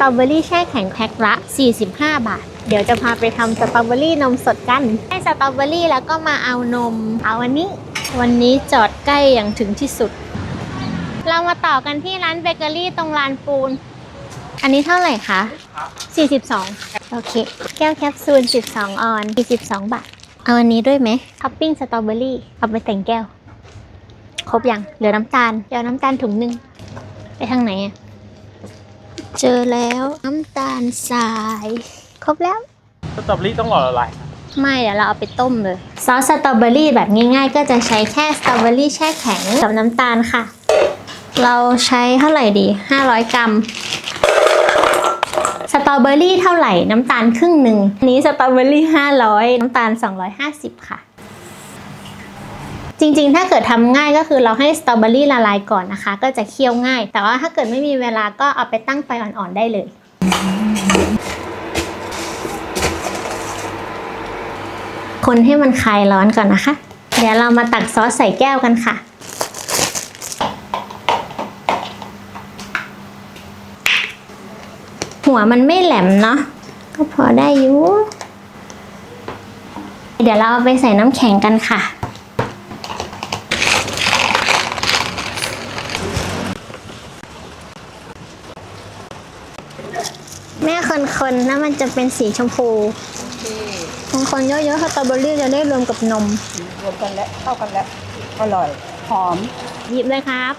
ตรอเบอรี่แช่แข็งแพ็คละ 45 บาท เดี๋ยวจะพาไปทำสตรอเบอรี่นมสดกันให้สตรอเบอรี่แล้วก็มาเอานม เอาวันนี้ วันนี้จอดใกล้อย่างถึงที่สุด เรามาต่อกันที่ร้านเบเกอรี่ตรงลานปูน อันนี้เท่าไหร่คะ 42 โอเค แก้วแคปซูล 12 ออน 42 บาท เอาอันนี้ด้วยไหมท็อปปิ้งสตรอเบอรี่ เอาไปแต่งแก้ว ครบยัง เหลือน้ำตาล เดี๋ยวน้ำตาลถุงหนึ่งไปทางไหนอะ เจอแล้วน้ำตาลทราย ครบแล้ว สตรอเบอรี่ต้องรอละลายไม่เดี๋ยวเราเอาไปต้มเลย ซอสสตรอเบอรี่แบบง่าย ๆ ก็จะใช้แค่สตรอเบอรี่แช่แข็งกับน้ำตาลค่ะ เราใช้เท่าไหร่ดี 500 กรัม สตรอเบอรี่เท่าไหร่น้ำตาลครึ่งหนึ่งอันนี้สตรอเบอรี่500 น้ำตาล 250 ค่ะ จริงๆ ถ้าเกิดทำง่ายก็คือเราให้สตรอเบอรี่ละลายก่อนนะคะ ก็จะเคี่ยวง่าย แต่ว่าถ้าเกิดไม่มีเวลาก็เอาไปตั้งไฟอ่อนๆได้เลย คนให้มันคลายร้อนก่อนนะคะ เดี๋ยวเรามาตักซอสใส่แก้วกันค่ะหัวมันไม่แหลมเนาะก็พอได้อยู่ เดี๋ยวเราเอาไปใส่น้ำแข็งกันค่ะ แม่คนๆนะมันจะเป็นสีชมพูคนๆเยอะๆสตรอเบอรี่จะได้รวมกับนม รวมกันแล้วเข้ากันแล้ว อร่อย หอมหยิบเลยครับ